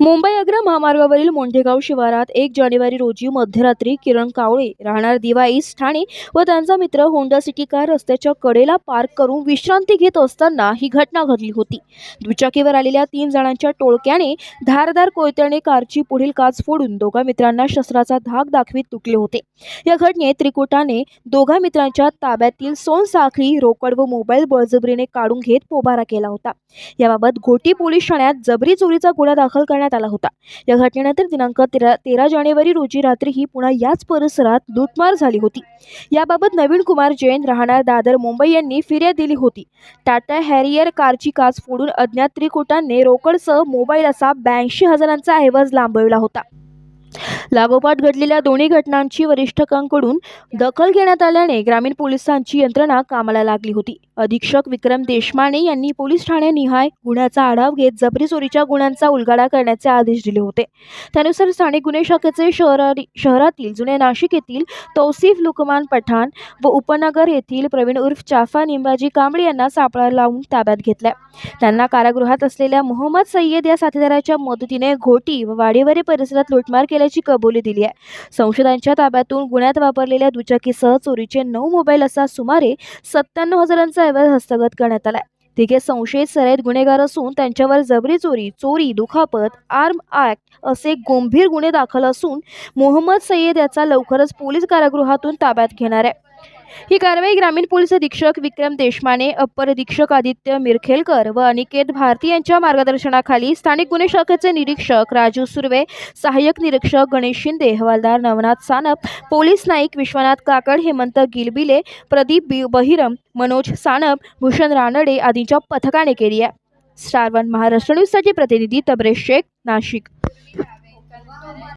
मुंबई आग्रा महामार्गावरील मोंढेगाव शिवारात एक जानेवारी रोजी मध्यरात्री किरण कावळे राहणार दिवा ईस्ट ठाणे व त्यांचा मित्र होंडा सिटी कार रस्त्याच्या कडेला पार्क करून विश्रांती घेत असताना ही घटना घडली होती. दुचाकीवर आलेल्या तीन जणांच्या टोळक्याने धारदार कोयत्याने कारची पुढील काच फोडून दोघा मित्रांना शस्त्राचा धाक दाखवीत तुटले होते. या घटनेत त्रिकुटाने दोघा मित्रांच्या ताब्यातील सोनसाखळी रोकड व मोबाईल बळजबरीने काढून घेत पोबारा केला होता. याबाबत घोटी पोलीस ठाण्यात जबरी चोरीचा गुन्हा दाखल करण्यात आला होता. या घटनेनंतर दिनांक तेरा तेरा जानेवारी रोजी रात्रीही पुन्हा याच परिसरात लूटमार झाली होती. याबाबत नवीन कुमार जैन राहणार दादर मुंबई यांनी फिर्याद दिली होती. टाटा हॅरियर कारची काच फोडून अज्ञात त्रिकुटांनी रोकडसह मोबाईल असा ब्याऐंशी हजारांचा ऐवज लांबविला होता. लागोपाठ घडलेल्या दोन्ही घटनांची वरिष्ठकांकडून दखल घेण्यात आल्याने ग्रामीण पोलिसांची यंत्रणा कामाला लागली होती. अधीक्षक विक्रम देशमाने यांनी पोलीस ठाण्यानिहाय गुन्ह्याचा आढावा घेत जबरी चोरीच्या गुन्ह्यांचा उलगाडा करण्याचे आदेश दिले होते. त्यानुसार स्थानिक गुन्हे शाखेचे शहरारी शहरातील जुने नाशिक येथील तौसिफ लुकमान पठाण व उपनगर येथील प्रवीण उर्फ चाफा निंबाजी कांबळे यांना सापळा लावून ताब्यात घेतल्या. त्यांना कारागृहात असलेल्या मोहम्मद सय्यद या साथीदाराच्या मदतीने घोटी व वाडेवारे परिसरात लुटमार केल्याची कबुली दिली आहे. संशोधांच्या ताब्यातून गुन्ह्यात वापरलेल्या दुचाकीसह चोरीचे नऊ मोबाईल असा सुमारे सत्त्याण्णव हजारांचा ऐवज हस्तगत करण्यात आलाय. तिघे संशयित सराईत गुन्हेगार असून त्यांच्यावर जबरी चोरी चोरी दुखापत आर्म ऍक्ट असे गंभीर गुन्हे दाखल असून मोहम्मद सय्यद याचा लवकरच पोलीस कारागृहातून ताब्यात घेणार आहे. ही कारवाई ग्रामीण पोलीस अधीक्षक विक्रम देशमाने अप्पर अधीक्षक आदित्य मिरखेलकर व अनिकेत भारती यांच्या मार्गदर्शनाखाली स्थानिक गुन्हे शाखेचे निरीक्षक राजू सुर्वे सहाय्यक निरीक्षक गणेश शिंदे हवालदार नवनाथ सानप पोलीस नाईक विश्वनाथ काकड हेमंत गिलबिले प्रदीप बि बहिरम मनोज सानप भूषण रानडे आदींच्या पथकाने केली आहे. स्टार वन महाराष्ट्र न्यूजसाठी प्रतिनिधी तबरेश शेख नाशिक.